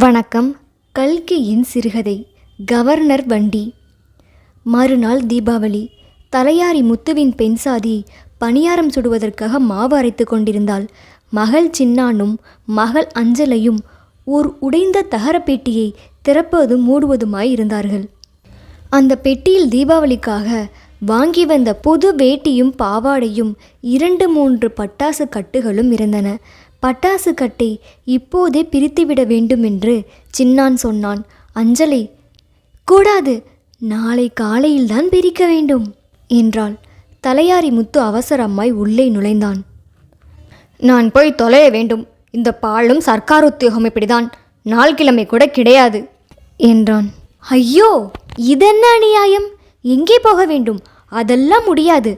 வணக்கம். கல்கியின் சிறுகதை கவர்னர் வண்டி. மறுநாள் தீபாவளி. தலையாரி முத்துவின் பெண் சாதி பணியாரம் சுடுவதற்காக மாவு அரைத்து கொண்டிருந்தாள். மகள் சின்னானும் மகள் அஞ்சலையும் ஓர் உடைந்த தகரப்பெட்டியை திறப்பதும் மூடுவதுமாய் இருந்தார்கள். அந்த பெட்டியில் தீபாவளிக்காக வாங்கி வந்த புது வேட்டியும் பாவாடையும் இரண்டு மூன்று பட்டாசு கட்டுகளும் இருந்தன. பட்டாசு கட்டை இப்போதே பிரித்துவிட வேண்டும் என்று சின்னான் சொன்னான். அஞ்சலி கூடாது நாளை காலையில்தான் பிரிக்க வேண்டும் என்றாள். தலையாரி முத்து அவசரமாய் உள்ளே நுழைந்தான். நான் போய் தொலைய வேண்டும். இந்த பாலும் சர்க்கார் உத்தியோகம் இப்படிதான். நாள் கிழமை கூட கிடையாது என்றான். ஐயோ இதென்ன அநியாயம்? எங்கே போக வேண்டும்? அதெல்லாம் முடியாது.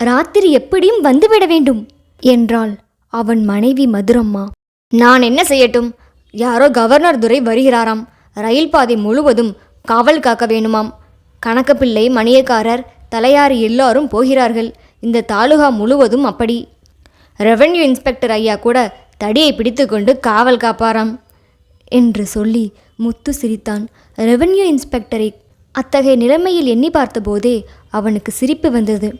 ராத்திரி எப்படியும் வந்துவிட வேண்டும் என்றாள். அவன் மனைவி மதுரம்மா. நான் என்ன செய்யட்டும்? யாரோ கவர்னர் துரை வருகிறாராம். ரயில் பாதை முழுவதும் காவல் காக்க வேணுமாம். கணக்கப்பிள்ளை மணியக்காரர் தலையாறு எல்லாரும் போகிறார்கள். இந்த தாலுகா முழுவதும் அப்படி. ரெவென்யூ இன்ஸ்பெக்டர் ஐயா கூட தடியை பிடித்துக்கொண்டு காவல் காப்பாராம் என்று சொல்லி முத்து சிரித்தான். ரெவென்யூ இன்ஸ்பெக்டரை அத்தகைய நிலைமையில் எண்ணி பார்த்தபோதே அவனுக்கு சிரிப்பு வந்தது.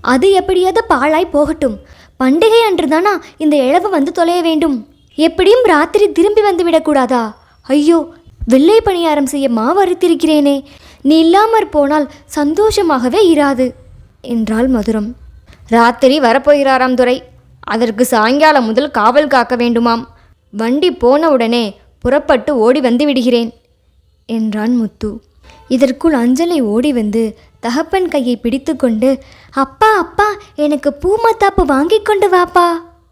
அது எப்படியாவது பாழாய் போகட்டும். பண்டிகை அன்றுதானா இந்த இழவு வந்து தொலைய வேண்டும்? எப்படியும் ராத்திரி திரும்பி வந்து விடக்கூடாதா? ஐயோ வெள்ளை பணியாரம் செய்ய மாவறுத்திருக்கிறேனே நீ இல்லாமற் போனால் சந்தோஷமாகவே இராது என்றாள் மதுரம். ராத்திரி வரப்போகிறாராம் துரை. அதற்கு சாயங்காலம் முதல் காவல் காக்க வேண்டுமாம். வண்டி போன உடனே புறப்பட்டு ஓடி வந்து விடுகிறேன் என்றான் முத்து. இதற்குள் அஞ்சலை ஓடி வந்து தகப்பன் கையை பிடித்துக்கொண்டு அப்பா அப்பா எனக்கு பூமத்தாப்பு வாங்கி கொண்டு வாப்பா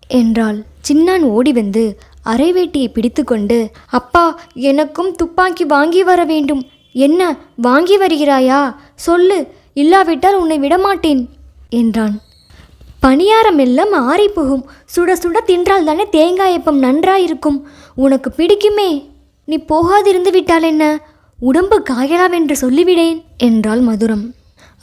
என்றாள். சின்னான் ஓடி வந்து அரைவேட்டியை பிடித்துக்கொண்டு அப்பா எனக்கும் துப்பாக்கி வாங்கி வர வேண்டும். என்ன வாங்கி வருகிறாயா? சொல்லு இல்லாவிட்டால் உன்னை விடமாட்டேன் என்றான். பணியாரம் எல்லாம் ஆறிப்போகும் சுட சுட தின்றால் தானே தேங்காயப்பம் நன்றாயிருக்கும். உனக்கு பிடிக்குமே. நீ போகாதிருந்து விட்டால் என்ன? உடம்பு காயலாம் என்று சொல்லிவிடேன் என்றாள் மதுரம்.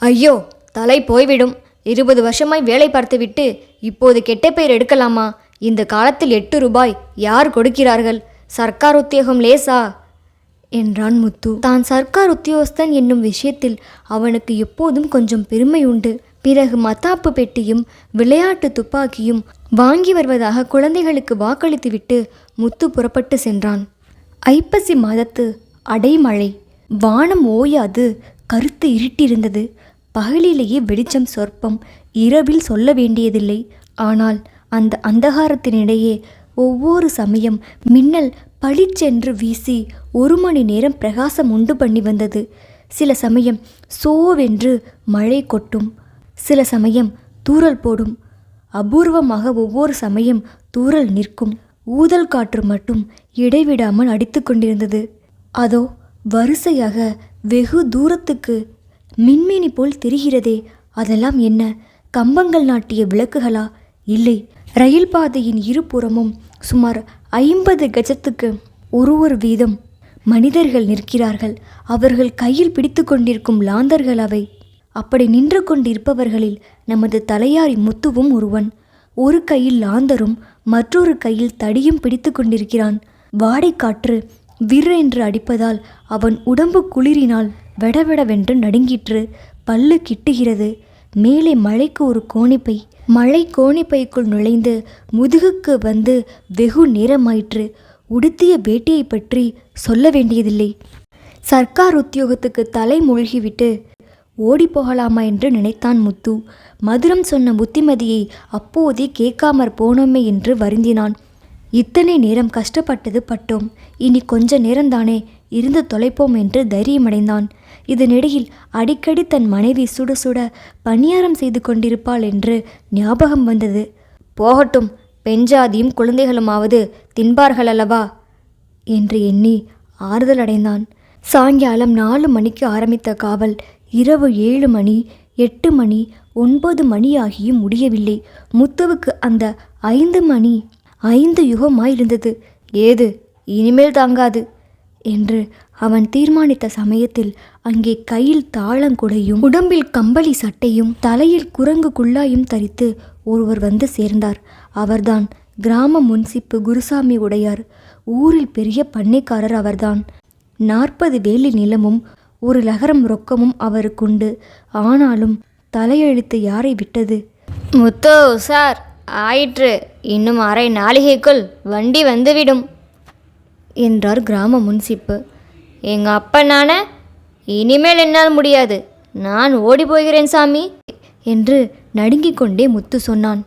ஐயோ தலை போய்விடும். இருபது வருஷமாய் வேலை பார்த்துவிட்டு இப்போது கெட்ட பெயர் எடுக்கலாமா? இந்த காலத்தில் எட்டு ரூபாய் யார் கொடுக்கிறார்கள்? சர்க்கார் உத்தியோகம் லேசா? என்றான் முத்து. தான் சர்க்கார் உத்தியோகஸ்தன் என்னும் விஷயத்தில் அவனுக்கு எப்போதும் கொஞ்சம் பெருமை உண்டு. பிறகு மத்தாப்பு பெட்டியும் விளையாட்டு துப்பாக்கியும் வாங்கி வருவதாக குழந்தைகளுக்கு வாக்களித்துவிட்டு முத்து புறப்பட்டு சென்றான். ஐப்பசி மாதத்து அடைமழை. வானம் ஓயாது கருத்து இருட்டிருந்தது. பகலிலேயே வெளிச்சம் சொற்பம் இரவில் சொல்ல வேண்டியதில்லை. ஆனால் அந்த அந்தகாரத்தினிடையே ஒவ்வொரு சமயம் மின்னல் பளிச்சென்று வீசி ஒரு மணி நேரம் பிரகாசம் உண்டு பண்ணி வந்தது. சில சமயம் சோவென்று மழை கொட்டும். சில சமயம் தூறல் போடும். அபூர்வமாக ஒவ்வொரு சமயம் தூறல் நிற்கும். ஊதல் காற்று மட்டும் இடைவிடாமல் அடித்து கொண்டிருந்தது. அதோ வரிசையாக வெகு தூரத்துக்கு மின்மினி போல் தெரிகிறதே. அதெல்லாம் என்ன? கம்பங்கள் நாட்டிய விளக்குகளா? இல்லை. ரயில் பாதையின் இருபுறமும் சுமார் ஐம்பது கஜத்துக்கு ஒரு ஒரு வீதம் மனிதர்கள் நிற்கிறார்கள். அவர்கள் கையில் பிடித்து கொண்டிருக்கும் லாந்தர்கள் அவை. அப்படி நின்று கொண்டிருப்பவர்களில் நமது தலையாரி முத்துவும் ஒருவன். ஒரு கையில் லாந்தரும் மற்றொரு கையில் தடியும் பிடித்து கொண்டிருக்கிறான். வாடைக்காற்று என்று அடிப்பதால் அவன் உடம்பு குளிரினால் வெடவெடவென்று நடுங்கிற்று. பல்லு கிட்டுகிறது. மேலே மழைக்கு ஒரு கோணிப்பை. மழை கோணிப்பைக்குள் நுழைந்து முதுகுக்கு வந்து வெகு நேரமாயிற்று. உடுத்திய வேட்டியை பற்றி சொல்ல வேண்டியதில்லை. சர்க்கார் உத்தியோகத்துக்கு தலை மூழ்கிவிட்டு ஓடி போகலாமா? என்று நினைத்தான் முத்து. மதுரம் சொன்ன புத்திமதியை அப்போதே கேட்காமற் போனோமே என்று வருந்தினான். இத்தனை நேரம் கஷ்டப்பட்டது பட்டோம். இனி கொஞ்ச நேரம்தானே இருந்து தொலைப்போம் என்று தைரியமடைந்தான். இதனிடையில் அடிக்கடி தன் மனைவி சுட சுட பணியாரம் செய்து கொண்டிருப்பாள் என்று ஞாபகம் வந்தது. போகட்டும் பெஞ்சாதியும் குழந்தைகளுமாவது தின்பார்கள் அல்லவா? என்று எண்ணி ஆறுதல் அடைந்தான். சாயங்காலம் நாலு மணிக்கு ஆரம்பித்த காவல் இரவு ஏழு மணி எட்டு மணி ஒன்பது மணியாகியும் முடியவில்லை. முத்துவுக்கு அந்த ஐந்து மணி ஐந்து யுகமாயிருந்தது. ஏது? இனிமேல் தாங்காது. என்று அவன் தீர்மானித்த சமயத்தில் அங்கே கையில் தாளங்குடையும் உடம்பில் கம்பளி சட்டையும் தலையில் குரங்கு குள்ளாயும் தரித்து ஒருவர் வந்து சேர்ந்தார். அவர்தான் கிராம முன்சிப்பு குருசாமி உடையார். ஊரில் பெரிய பண்ணைக்காரர் அவர்தான். நாற்பது வேலி நிலமும் ஒரு லகரம் ரொக்கமும் அவருக்குண்டு. ஆனாலும் தலையெழுத்து யாரை விட்டது? முத்து சார் ஆயிற்று. இன்னும் அரை நாளிகைக்குள் வண்டி வந்துவிடும். என்றார் கிராம முன்சிப்பு. எங்கள் அப்பனான இனிமேல் என்னால் முடியாது. நான் ஓடி போகிறேன் சாமி என்று நடுங்கிக் கொண்டே முத்து சொன்னான்.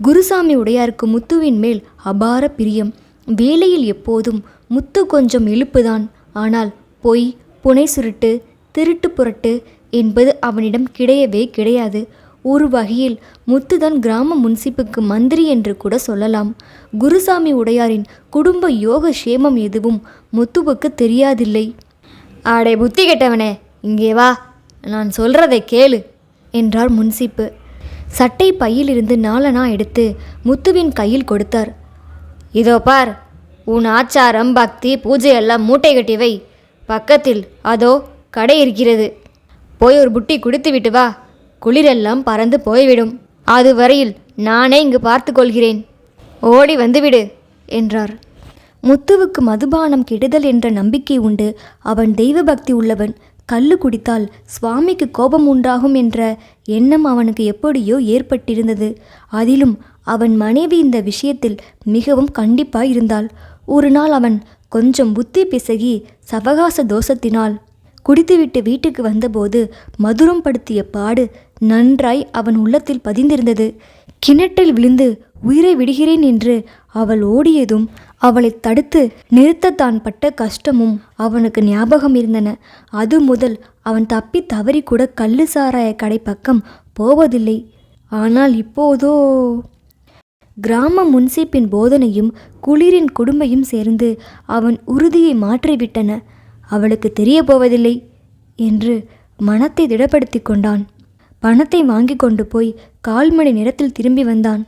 குருசாமி உடையாருக்கு முத்துவின் மேல் அபார பிரியம். வேலையில் எப்போதும் முத்து கொஞ்சம் இழுப்புதான். ஆனால் பொய் புனை சுருட்டு திருட்டு புரட்டு என்பது அவனிடம் கிடையவே கிடையாது. ஒரு வகையில் முத்துதான் கிராம முன்சிப்புக்கு மந்திரி என்று கூட சொல்லலாம். குருசாமி உடையாரின் குடும்ப யோக சேமம் எதுவும் முத்துவுக்கு தெரியாதில்லை. ஆடே புத்தி கெட்டவனே இங்கே வா நான் சொல்றதை கேளு என்றார் முன்சிப்பு. சட்டை பையிலிருந்து நாலனா எடுத்து முத்துவின் கையில் கொடுத்தார். இதோ பார் உன் ஆச்சாரம் பக்தி பூஜை எல்லாம் மூட்டை கட்டி வை. பக்கத்தில் அதோ கடை இருக்கிறது. போய் ஒரு புட்டி குடித்து விட்டு வா. குளிரெல்லாம் பறந்து போய்விடும். அதுவரையில் நானே இங்கு பார்த்து கொள்கிறேன் ஓடி வந்துவிடு என்றார். முத்துவுக்கு மதுபானம் கெடுதல் என்ற நம்பிக்கை உண்டு. அவன் தெய்வ பக்தி உள்ளவன். கல்லு குடித்தால் சுவாமிக்கு கோபம் உண்டாகும் என்ற எண்ணம் அவனுக்கு எப்படியோ ஏற்பட்டிருந்தது. அதிலும் அவன் மனைவி இந்த விஷயத்தில் மிகவும் கண்டிப்பாய் இருந்தாள் ஒரு நாள் அவன் கொஞ்சம் புத்தி பிசகி சவகாச தோஷத்தினால் குடித்துவிட்டு வீட்டுக்கு வந்தபோது மதுரம் படுத்திய பாடு நன்றாய் அவன் உள்ளத்தில் பதிந்திருந்தது. கிணற்றில் விழுந்து உயிரை விடுகிறேன் என்று அவள் ஓடியதும் அவளை தடுத்து நிறுத்த தான் பட்ட கஷ்டமும் அவனுக்கு ஞாபகம் இருந்தன. அது முதல் அவன் தப்பி தவறி கூட கள்ளு சாராய கடை பக்கம் போவதில்லை. ஆனால் இப்போதோ கிராம முன்சீப்பின் போதனையும் குளிரின் கொடுமையும் சேர்ந்து அவன் உறுதியை மாற்றிவிட்டன. அவளுக்கு தெரிய போவதில்லை என்று மனத்தை திடப்படுத்தி கொண்டான். பணத்தை வாங்கி கொண்டு போய் கால் மணி நேரத்தில் திரும்பி வந்தான்.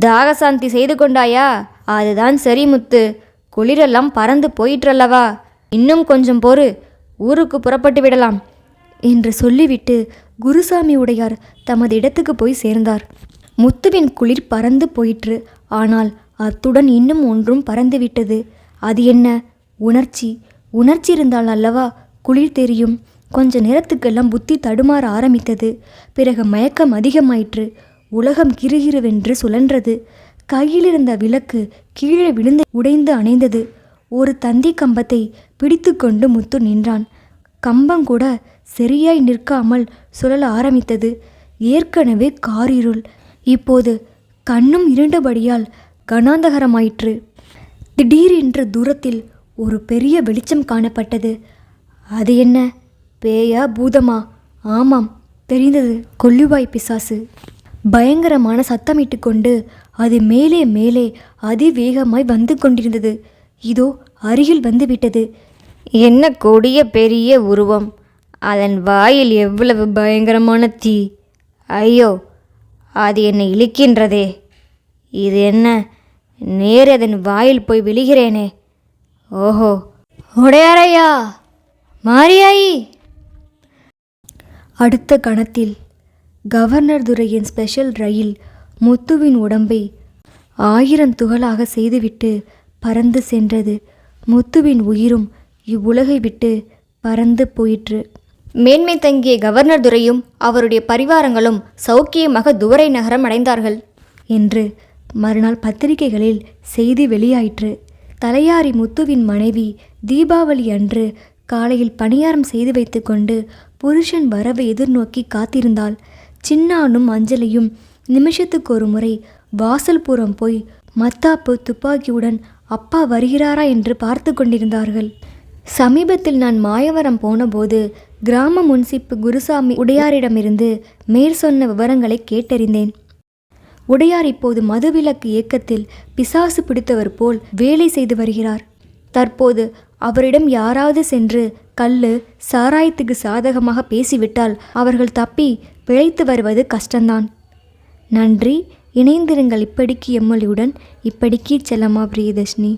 தாகசாந்தி செய்து கொண்டாயா? அதுதான் சரி முத்து. குளிரெல்லாம் பறந்து போயிற்றல்லவா? இன்னும் கொஞ்சம் பொறு ஊருக்கு புறப்பட்டு விடலாம். என்று சொல்லிவிட்டு குருசாமி உடையார் தமது இடத்துக்கு போய் சேர்ந்தார். முத்துவின் குளிர் பறந்து போயிற்று. ஆனால் அத்துடன் இன்னும் ஒன்றும் பறந்துவிட்டது அது என்ன? உணர்ச்சி. உணர்ச்சி இருந்தால் அல்லவா? குளிர் தெரியும். கொஞ்ச நேரத்துக்கெல்லாம் புத்தி தடுமாற ஆரம்பித்தது. பிறகு மயக்கம் அதிகமாயிற்று. உலகம் கிறுகிறுவென்று சுழன்றது. கையிலிருந்த விளக்கு கீழே விழுந்து உடைந்து அணைந்தது. ஒரு தந்தி கம்பத்தை பிடித்து கொண்டு முத்து நின்றான். கம்பங்கூட சரியாய் நிற்காமல் சுழல ஆரம்பித்தது. ஏற்கனவே காரிருள். இப்போது கண்ணும் இருண்டபடியால் கனாந்தகரமாயிற்று திடீரென்று தூரத்தில் ஒரு பெரிய வெளிச்சம் காணப்பட்டது. அது என்ன? பேயா பூதமா? ஆமாம் தெரிந்தது. கொல்லுவாய் பிசாசு. பயங்கரமான சத்தமிட்டு கொண்டு அது மேலே மேலே அதிவேகமாய் வந்து கொண்டிருந்தது. இதோ அருகில் வந்துவிட்டது என்ன கொடிய பெரிய உருவம். அதன் வாயில் எவ்வளவு பயங்கரமான தீ. ஐயோ அது என்னை இழுக்கின்றதே. இது என்ன? நேர் அதன் வாயில் போய் விழுகிறேனே. ஓஹோ. உடையாரையா? மாரியாயி. அடுத்த கணத்தில் கவர்னர் துரையின் ஸ்பெஷல் ரயில் முத்துவின் உடம்பை ஆயிரம் துகளாக செய்துவிட்டு பறந்து சென்றது. முத்துவின் உயிரும் இவ்வுலகை விட்டு பறந்து போயிற்று. மேன்மை தங்கிய கவர்னர் துரையும் அவருடைய பரிவாரங்களும் சௌக்கியமாக துவரை நகரம் அடைந்தார்கள் என்று மறுநாள் பத்திரிகைகளில் செய்தி வெளியாயிற்று. தலையாரி முத்துவின் மனைவி தீபாவளி அன்று காலையில் பணியாரம் செய்து வைத்துக்கொண்டு புருஷன் வரவை எதிர்நோக்கி காத்திருந்தாள். சின்னானும் அஞ்சலியும் நிமிஷத்துக்கு ஒரு முறை வாசல் புறம் போய் மத்தாப்பு துப்பாக்கியுடன் அப்பா வருகிறாரா? என்று பார்த்து கொண்டிருந்தார்கள். சமீபத்தில் நான் மாயவரம் போனபோது கிராம முன்சிப்பு குருசாமி உடையாரிடமிருந்து மேற்சொன்ன விவரங்களை கேட்டறிந்தேன். உடையார் இப்போது மதுவிலக்கு இயக்கத்தில் பிசாசு பிடித்தவர் போல் வேலை செய்து வருகிறார். தற்போது அவரிடம் யாராவது சென்று கல்லு சாராயத்துக்கு சாதகமாக பேசிவிட்டால் அவர்கள் தப்பி பிழைத்து வருவது கஷ்டம்தான் நன்றி இணைந்திருங்கள் இப்படிக்கு எம்மொழியுடன் இப்படிக்கு செல்லம்மா பிரியதர்ஷினி.